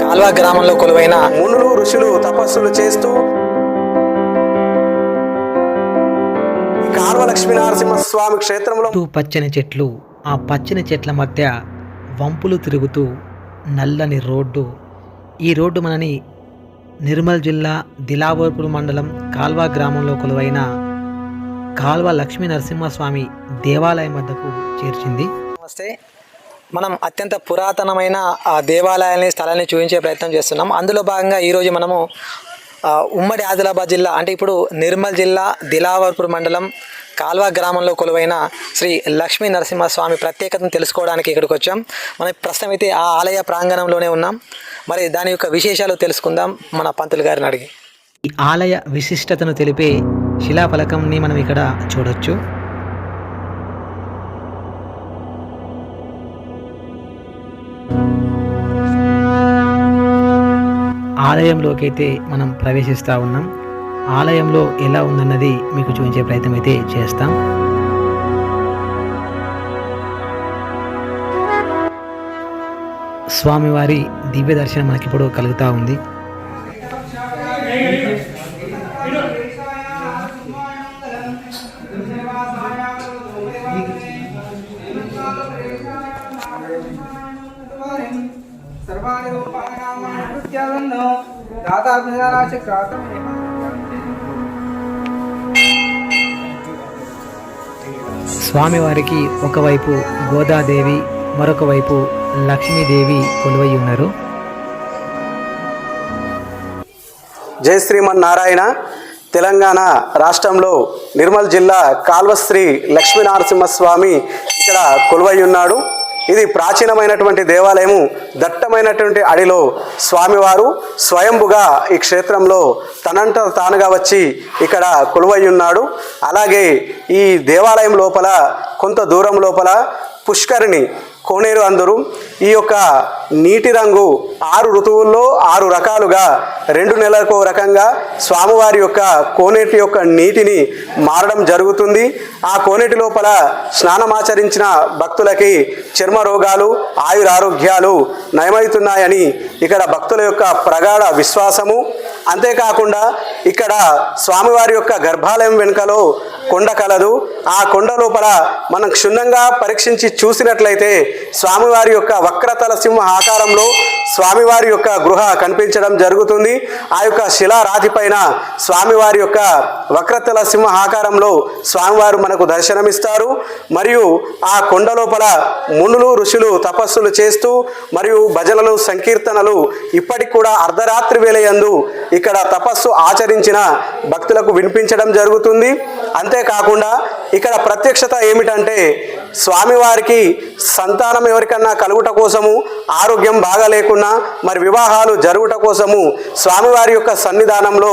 కాల్వ గ్రామంలో కొలువైన మునులు ఋషులు తపస్సులు చేస్తూ కాల్వ లక్ష్మీనరసింహస్వామి క్షేత్రంలో పచ్చని చెట్లు ఆ పచ్చని చెట్ల మధ్య వంపులు తిరుగుతూ నల్లని రోడ్డు. ఈ రోడ్డు మనని నిర్మల్ జిల్లా దిలావర్పూర్ మండలం కాల్వ గ్రామంలో కొలువైన కాల్వ లక్ష్మీ నరసింహస్వామి దేవాలయం వద్దకు చేర్చింది. నమస్తే. మనం అత్యంత పురాతనమైన ఆ దేవాలయాన్ని స్థలాన్ని చూపించే ప్రయత్నం చేస్తున్నాం. అందులో భాగంగా ఈరోజు మనము ఉమ్మడి ఆదిలాబాద్ జిల్లా అంటే ఇప్పుడు నిర్మల్ జిల్లా దిలావర్పూర్ మండలం కాల్వ గ్రామంలో కొలువైన శ్రీ లక్ష్మీ నరసింహస్వామి ప్రత్యేకతను తెలుసుకోవడానికి ఇక్కడికి వచ్చాం. మనం ప్రస్తుతం అయితే ఆ ఆలయ ప్రాంగణంలోనే ఉన్నాం. మరి దాని యొక్క విశేషాలు తెలుసుకుందాం. మన పంతులు గారిని అడిగి. ఈ ఆలయ విశిష్టతను తెలిపే శిలాఫలకంని మనం ఇక్కడ చూడొచ్చు. ఆలయంలోకి అయితే మనం ప్రవేశిస్తూ ఉన్నాం. ఆలయంలో ఎలా ఉందన్నది మీకు చూపించే ప్రయత్నం అయితే చేస్తాం. స్వామివారి దివ్య దర్శనం మనకిప్పుడు కలుగుతూ ఉంది. దాతాభిరాచక్రాతం స్వామివారికి ఒకవైపు గోదాదేవి మరొక వైపు లక్ష్మీదేవి కొలువై ఉన్నారు. జై శ్రీమన్నారాయణ. తెలంగాణ రాష్ట్రంలో నిర్మల్ జిల్లా కాల్వశ్రీ లక్ష్మీనరసింహస్వామి ఇక్కడ కొలువై ఉన్నాడు. ఇది ప్రాచీనమైనటువంటి దేవాలయము దట్టమైనటువంటి అడిలో స్వామివారు స్వయంభుగా ఈ క్షేత్రంలో తనంత తానుగా వచ్చి ఇక్కడ కొలువై ఉన్నాడు. అలాగే ఈ దేవాలయం లోపల కొంత దూరం లోపల పుష్కరిణి కోనేరు అందరు ఈ యొక్క నీటి రంగు ఆరు ఋతువుల్లో ఆరు రకాలుగా రెండు నెలలకు రకంగా స్వామివారి యొక్క కోనేటి యొక్క నీటిని మారడం జరుగుతుంది. ఆ కోనేటి లోపల స్నానమాచరించిన భక్తులకి చర్మ రోగాలు ఆయురారోగ్యాలు నయమవుతున్నాయని ఇక్కడ భక్తుల యొక్క ప్రగాఢ విశ్వాసము. అంతేకాకుండా ఇక్కడ స్వామివారి యొక్క గర్భాలయం వెనుకలో కొండ కలదు. ఆ కొండ లోపల మనం క్షుణ్ణంగా పరీక్షించి చూసినట్లయితే స్వామివారి యొక్క వక్రతల సింహ ఆకారంలో స్వామివారి యొక్క గృహ కనిపించడం జరుగుతుంది. ఆ యొక్క శిలారాతి పైన స్వామివారి యొక్క వక్రతల సింహ ఆకారంలో స్వామివారు మనకు దర్శనమిస్తారు. మరియు ఆ కొండ లోపల మునులు ఋషులు తపస్సులు చేస్తూ మరియు భజనలు సంకీర్తనలు ఇప్పటికి కూడా అర్ధరాత్రి వేలయందు ఇక్కడ తపస్సు ఆచరించిన భక్తులకు వినిపించడం జరుగుతుంది. అంతేకాకుండా ఇక్కడ ప్రత్యక్షత ఏమిటంటే స్వామివారికి సంతానం ఎవరికన్నా కలుగుట కోసము ఆరోగ్యం బాగా లేకున్నా మరి వివాహాలు జరుగుట కోసము స్వామివారి యొక్క సన్నిధానంలో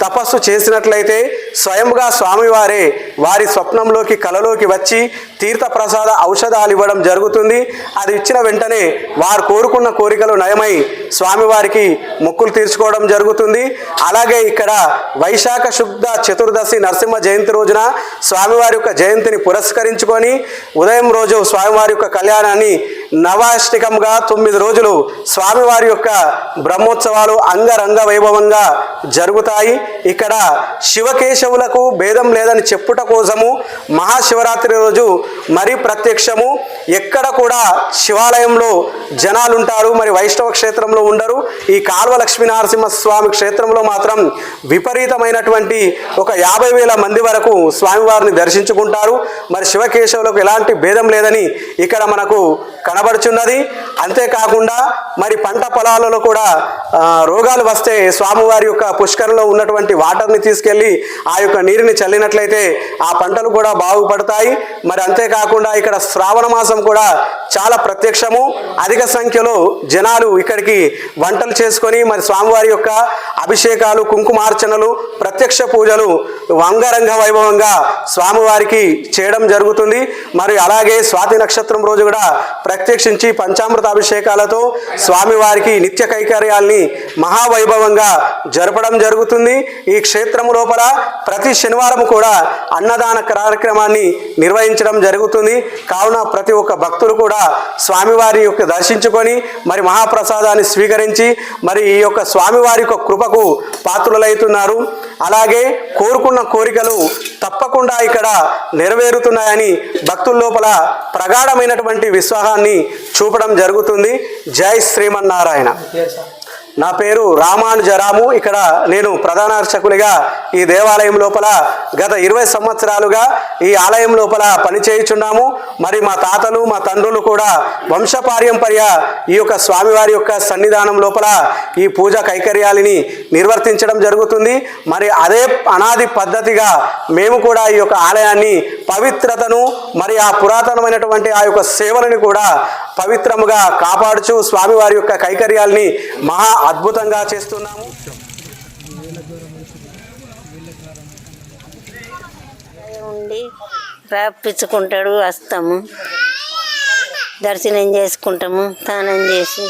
తపస్సు చేసినట్లయితే స్వయంగా స్వామివారే వారి స్వప్నంలోకి కలలోకి వచ్చి తీర్థప్రసాద ఔషధాలు ఇవ్వడం జరుగుతుంది. అది ఇచ్చిన వెంటనే వారు కోరుకున్న కోరికలు నయమై స్వామివారికి మొక్కులు తీర్చుకోవడం జరుగుతుంది. అలాగే ఇక్కడ వైశాఖ శుద్ధ చతుర్దశి నరసింహ జయంతి రోజున స్వామివారి యొక్క జయంతిని పురస్కరించుకొని ఉదయం రోజు స్వామివారి యొక్క కళ్యాణాన్ని నవాష్టికంగా తొమ్మిది రోజులు స్వామివారి యొక్క బ్రహ్మోత్సవాలు అంగరంగ వైభవంగా జరుగుతాయి. ఇక్కడ శివకేశవులకు భేదం లేదని చెప్పుట కోసము మహాశివరాత్రి రోజు మరి ప్రత్యక్షము ఎక్కడ కూడా శివాలయంలో జనాలు ఉంటారు మరి వైష్ణవ క్షేత్రంలో ఉండరు. ఈ కాల్వ లక్ష్మీనరసింహస్వామి క్షేత్రంలో మాత్రం విపరీతమైనటువంటి ఒక యాభై వేల మంది వరకు స్వామివారిని దర్శించుకుంటారు. మరి శివకేశవులకు ఎలాంటి భేదం లేదని ఇక్కడ మనకు కనబడుచున్నది. అంతేకాకుండా మరి పంట పొలాలలో కూడా రోగాలు వస్తే స్వామివారి యొక్క పుష్కరంలో ఉన్నటువంటి వాటర్ని తీసుకెళ్ళి ఆ యొక్క నీరుని చల్లినట్లయితే ఆ పంటలు కూడా బాగుపడతాయి. మరి అంతేకాకుండా కాకుండా ఇక్కడ శ్రావణ మాసం కూడా చాలా ప్రత్యక్షము. అధిక సంఖ్యలో జనాలు ఇక్కడికి వంటలు చేసుకొని మరి స్వామివారి యొక్క అభిషేకాలు కుంకుమార్చనలు ప్రత్యక్ష పూజలు వంగరంగ వైభవంగా స్వామివారికి చేయడం జరుగుతుంది. మరి అలాగే స్వాతి నక్షత్రం రోజు కూడా ప్రత్యక్షించి పంచామృత అభిషేకాలతో స్వామివారికి నిత్య కైకర్యాల్ని మహావైభవంగా జరపడం జరుగుతుంది. ఈ క్షేత్రము లోపల ప్రతి శనివారం కూడా అన్నదాన కార్యక్రమాన్ని నిర్వహించడం జరుగుతుంది కావున ప్రతి ఒక్క భక్తులు కూడా స్వామివారి యొక్క దర్శించుకొని మరి మహాప్రసాదాన్ని స్వీకరించి మరి ఈ యొక్క స్వామివారి యొక్క కృపకు పాత్రులవుతున్నారు అలాగే కోరుకున్న కోరికలు తప్పకుండా ఇక్కడ నెరవేరుతున్నాయని భక్తుల లోపల ప్రగాఢమైనటువంటి విశ్వాసాన్ని చూపడం జరుగుతుంది. జై శ్రీమన్నారాయణ. నా పేరు రామానుజరాము. ఇక్కడ నేను ప్రధాన అర్చకునిగా ఈ దేవాలయం లోపల గత ఇరవై సంవత్సరాలుగా ఈ ఆలయం లోపల పనిచేయుచున్నాము. మరి మా తాతలు మా తండ్రులు కూడా వంశపార్యంపర్య ఈ యొక్క స్వామివారి యొక్క సన్నిధానం లోపల ఈ పూజ కైకర్యాలని నిర్వర్తించడం జరుగుతుంది. మరి అదే అనాది పద్ధతిగా మేము కూడా ఈ యొక్క ఆలయాన్ని పవిత్రతను మరి ఆ పురాతనమైనటువంటి ఆ యొక్క సేవలను కూడా పవిత్రముగా కాపాడుచు స్వామివారి యొక్క కైకర్యాలని మహా అద్భుతంగా చేస్తున్నాము. ఉండి రాపించుకుంటాడు వస్తాము. దర్శనం చేసుకుంటాము స్నానం చేసి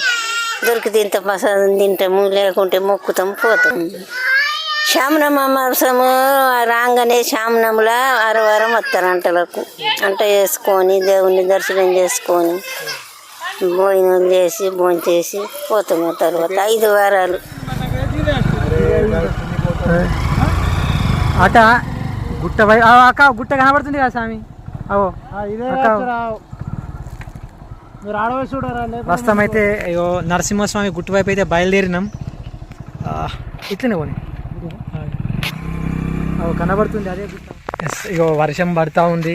దొరికితే ఇంత ప్రసాదం తింటాము లేకుంటే మొక్కుతాము పోతాము. శామనమ్మ మాసము రాగానే శామనంలో అరవారం వస్తారు అంటలకు అంట చేసుకొని దేవుణ్ణి దర్శనం చేసుకొని భోజనం చేసి భోజనం చేసి పోతాము తర్వాత. ఐదు వారాలు. అట గుట్ట వై ఆ, అక్క గుట్ట కనబడుతుంది కదా స్వామి? అవో అక్క మీరు ఆడవేసి చూడరా ప్రస్తుతం అయితే అయ్యో నరసింహస్వామి గుట్టు వైపు అయితే బయలుదేరినాం. ఆ, ఇట్లనే పోనీ. అవు కనబడుతుంది అదే గుట్ట. ఎస్ ఇగో వర్షం పడతా ఉంది.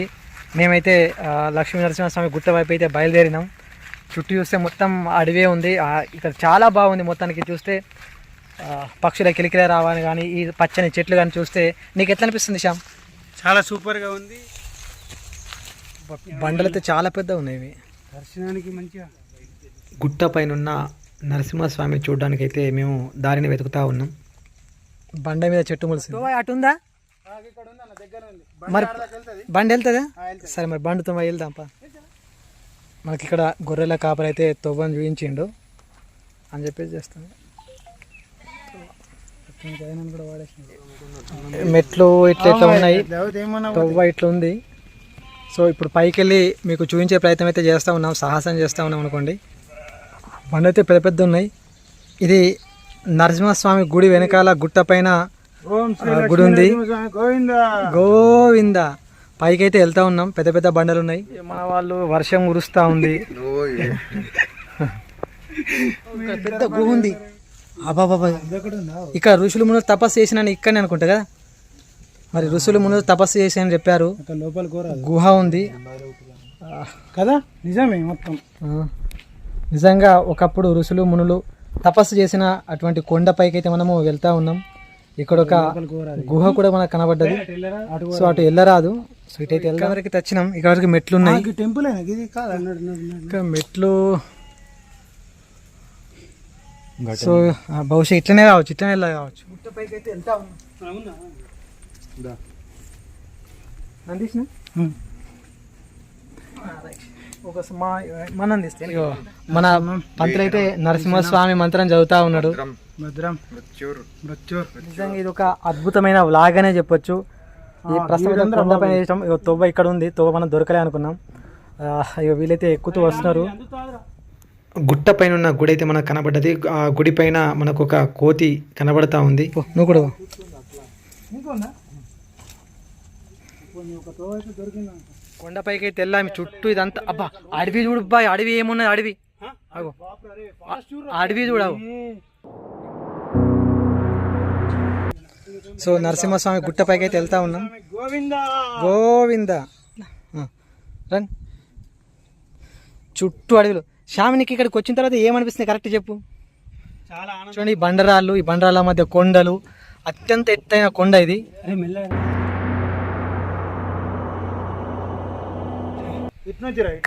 మేమైతే లక్ష్మీ నరసింహస్వామి గుట్ట వైపు అయితే బయలుదేరినాం. చుట్టూ చూస్తే మొత్తం అడవే ఉంది. ఇక్కడ చాలా బాగుంది మొత్తానికి చూస్తే. పక్షుల కిలికిల రావని కానీ ఈ పచ్చని చెట్లు కానీ చూస్తే నీకు ఎట్లా అనిపిస్తుంది శ్యామ్? చాలా సూపర్గా ఉంది. బండలు అయితే చాలా పెద్ద ఉన్నాయి ఇవి. దర్శనానికి మంచిగా. గుట్ట పైన నరసింహస్వామి చూడడానికి అయితే మేము దారిని వెతుకుతా ఉన్నాం. బండ మీద చెట్టు మొలిసింది. అటు ఉందా? మరి బండి వెళ్తుందా. సరే మరి బండితో వెళ్దాంపా మనకి ఇక్కడ గొర్రెల కాపరి అయితే తొవ్వని చూపించిండు అని చెప్పేసి చేస్తాను మెట్లు ఇట్లా ఇట్లా ఉన్నాయి. తొవ్వ ఇట్లా ఉంది. సో ఇప్పుడు పైకి వెళ్ళి మీకు చూపించే ప్రయత్నం అయితే చేస్తూ ఉన్నాం సాహసం చేస్తూ ఉన్నాం అనుకోండి. బండి అయితే పెద్ద పెద్ద ఉన్నాయి. ఇది నరసింహస్వామి గుడి వెనకాల గుట్ట పైన గుడి ఉంది. గోవింద. గోవింద. పైకి అయితే వెళ్తా ఉన్నాం. పెద్ద పెద్ద బండలు ఉన్నాయి మన వాళ్ళు వర్షం కురుస్తా ఉంది. పెద్ద గుహ ఉంది. అబాబాబా ఇక్కడ ఋషులు ముందు తపస్సు చేసిన ఇక్కడనే అనుకుంటా కదా? మరి ఋషులు ముందు తపస్సు చేసి అని చెప్పారు లోపల గుహ ఉంది. కదా? నిజమే మొత్తం. నిజంగా ఒకప్పుడు ఋషులు మునులు తపస్సు చేసిన అటువంటి కొండపైకి అయితే మనము వెళ్తా ఉన్నాం. ఇక్కడ ఒక గుహ కూడా మనకు కనబడ్డది. సో అటు వెళ్ళరాదు సో ఇటు అయితే వెళ్దాం వరకు తెచ్చినాం. ఇక్కడ వరకు మెట్లు ఉన్నాయి టెంపుల్ ఇంకా మెట్లు సో ఆ, బహుశా ఇట్లనే కావచ్చు. ఇట్లనే వెళ్ళ కావచ్చు. గుట్టపైకి ఒక మా మనం తీస్తే మన పంతులు అయితే నరసింహస్వామి మంత్రం చదువుతా ఉన్నాడు. నిజంగా ఇది ఒక అద్భుతమైన వ్లాగ్ అనే చెప్పొచ్చు ఈ ప్రస్తుతం కొండపైన తొవ్వ ఇక్కడ ఉంది. తొవ్వ మనం దొరకలే అనుకున్నాం. ఆ, ఇగో వీలైతే ఎక్కుతూ వస్తున్నారు. గుట్ట పైన ఉన్న గుడి అయితే మనకు కనబడ్డది. ఆ గుడి పైన మనకు ఒక కోతి కనబడతా ఉంది. నువ్వు కూడా. కొండపైకి అయితే వెళ్ళాము చుట్టూ ఇదంతా. అబ్బా అడవి చూడు బాయ్ అడవి ఏమున్నది అడవి? అగో. అడవి చూడవు సో నరసింహస్వామి గుట్టపైకి అయితే వెళ్తా ఉన్నాం. గోవింద. రండి. చుట్టూ అడవిలో. శ్యామినికి ఇక్కడికి వచ్చిన తర్వాత ఏమనిపిస్తుంది? కరెక్ట్ చెప్పు. చూడండి ఈ బండరాళ్ళు ఈ బండరాళ్ళ మధ్య కొండలు. అత్యంత ఎత్తైన కొండ ఇది.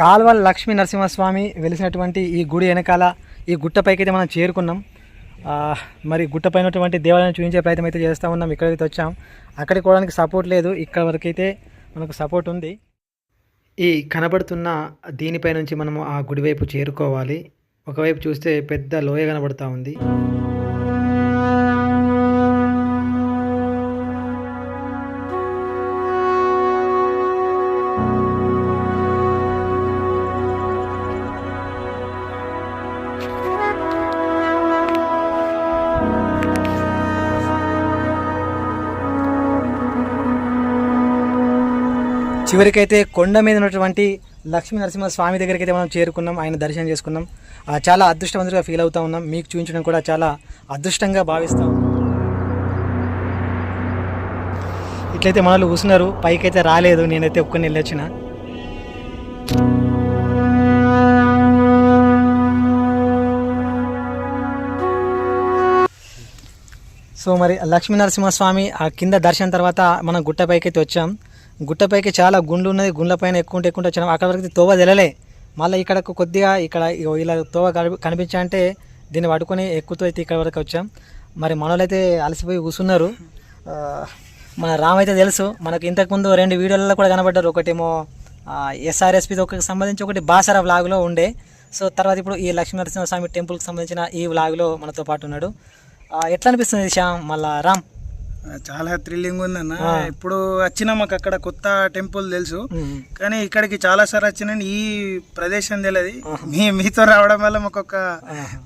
కాల్వల లక్ష్మీ నరసింహస్వామి వెలిసినటువంటి ఈ గుడి వెనకాల ఈ గుట్టపైకి అయితే మనం చేరుకున్నాం. మరి గుట్టపైనటువంటి దేవాలయం దేవాలయాన్ని చూపించే ప్రయత్నం అయితే చేస్తూ ఉన్నాం. ఇక్కడైతే వచ్చాం. అక్కడికి పోవడానికి సపోర్ట్ లేదు. ఇక్కడ వరకు అయితే మనకు సపోర్ట్ ఉంది. ఈ కనబడుతున్న దీనిపై నుంచి మనము ఆ గుడివైపు చేరుకోవాలి. ఒకవైపు చూస్తే పెద్ద లోయ కనబడుతూ ఉంది. చివరికైతే కొండ మీద ఉన్నటువంటి లక్ష్మీ నరసింహ స్వామి దగ్గరికి అయితే మనం చేరుకున్నాం. ఆయన దర్శనం చేసుకున్నాం. ఆ, చాలా అదృష్టవంతులుగా ఫీల్ అవుతా ఉన్నాం. మీకు చూపించడం కూడా చాలా అదృష్టంగా భావిస్తాం ఇట్లయితే మనలు కూసున్నారు పైకైతే రాలేదు. నేనైతే ఒక్కని వెళ్ళొచ్చిన సో మరి లక్ష్మీ నరసింహస్వామి ఆ కింద దర్శనం తర్వాత మనం గుట్టపైకి అయితే వచ్చాం. గుట్టపైకి చాలా గుండ్లు ఉన్నది గుండ్ల పైన ఎక్కుంటే ఎక్కుంటే వచ్చాం. అక్కడ వరకు తోవ తెలలే మళ్ళీ ఇక్కడ కొద్దిగా ఇక్కడ ఇగో ఇలా తోవ కనిపి- దీన్ని పట్టుకొని ఎక్కుతూ అయితే ఇక్కడ వరకు వచ్చాం. మరి మనోళ్ళైతే అలసిపోయి కూర్చున్నారు మన రామ్ అయితే తెలుసు. మనకు ఇంతకుముందు రెండు వీడియోలలో కూడా కనబడ్డారు. ఒకటేమో ఎస్ఆర్ఎస్పి ఒక సంబంధించి ఒకటి బాసర వ్లాగ్లో ఉండే. సో తర్వాత ఇప్పుడు ఈ లక్ష్మీ నరసింహస్వామి టెంపుల్కి సంబంధించిన ఈ వ్లాగ్లో మనతో పాటు ఉన్నాడు. ఎట్లా అనిపిస్తుంది శ్యామ్? మళ్ళా రామ్. చాలా థ్రిల్లింగ్ ఉందన్న. ఇప్పుడు వచ్చినా మాకు అక్కడ కొత్త టెంపుల్ తెలుసు. కానీ ఇక్కడికి చాలా సార్లు వచ్చిన ఈ ప్రదేశం తెలియదు మీ మీతో రావడం వల్ల మాకు ఒక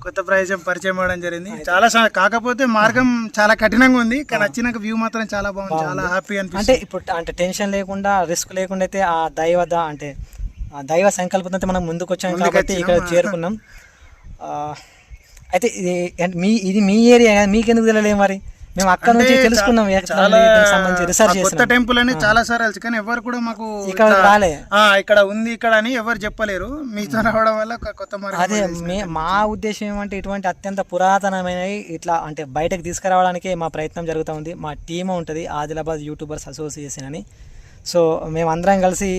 కొత్త ప్రదేశం పరిచయం అవ్వడం జరిగింది. చాలా సా- కాకపోతే మార్గం చాలా కఠినంగా ఉంది కానీ వచ్చినాక వ్యూ మాత్రం చాలా బాగుంది చాలా హ్యాపీ అంటే అనిపిస్తుంది ఇప్పుడు అంటే టెన్షన్ లేకుండా రిస్క్ లేకుండా అయితే ఆ దైవ అంటే ఆ దైవ సంకల్పంతో అయితే మనం ముందుకు వచ్చాం కాబట్టి ఇక్కడ చేరుకున్నాం. అయితే ఇది అంటే మీ ఇది మీ ఏరియా కదా మీకెందుకు తెలియలేదు మరి? మేము అక్కడ నుంచి తెలుసుకున్నాం సంబంధించి కొత్త టెంపుల్ అని చాలా సార్లు తెలుసు కానీ ఎవరు కూడా మాకు ఇక్కడ రాలే. ఆ, ఇక్కడ ఉంది ఇక్కడ అని ఎవరు చెప్పలేరు. మీతో రావడం వల్ల కొత్త మార్గం అదే మే ఉద్దేశం ఏమంటే ఇటువంటి అత్యంత పురాతనమైనవి ఇట్లా అంటే బయటకు తీసుకురావడానికే మా ప్రయత్నం జరుగుతూ ఉంది. మా టీమ్ ఉంటుంది ఆదిలాబాద్ యూట్యూబర్స్ అసోసియేషన్ అని. సో మేమందరం కలిసి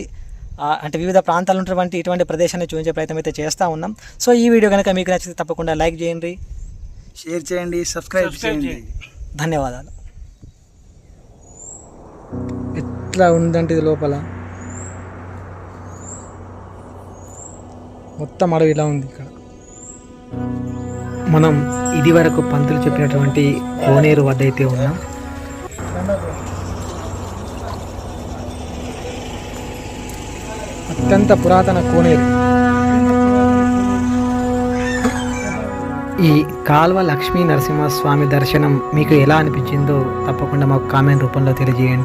అంటే వివిధ ప్రాంతాలు ఉన్నటువంటి ఇటువంటి ప్రదేశాన్ని చూపించే ప్రయత్నం అయితే చేస్తూ ఉన్నాం. సో ఈ వీడియో కనుక మీకు నచ్చితే తప్పకుండా లైక్ చేయండి. షేర్ చేయండి సబ్స్క్రైబ్ చేయండి. ధన్యవాదాలు. ఎట్లా ఉందంటే ఇది లోపల? మొత్తం అడవి ఇలా ఉంది ఇక్కడ. మనం ఇది వరకు పంతులు చెప్పినటువంటి కోనేరు వద్ద అయితే ఉన్నాం అత్యంత పురాతన కోనేరు. ఈ కాల్వ లక్ష్మీ నరసింహస్వామి దర్శనం మీకు ఎలా అనిపించిందో తప్పకుండా మాకు కామెంట్ రూపంలో తెలియజేయండి.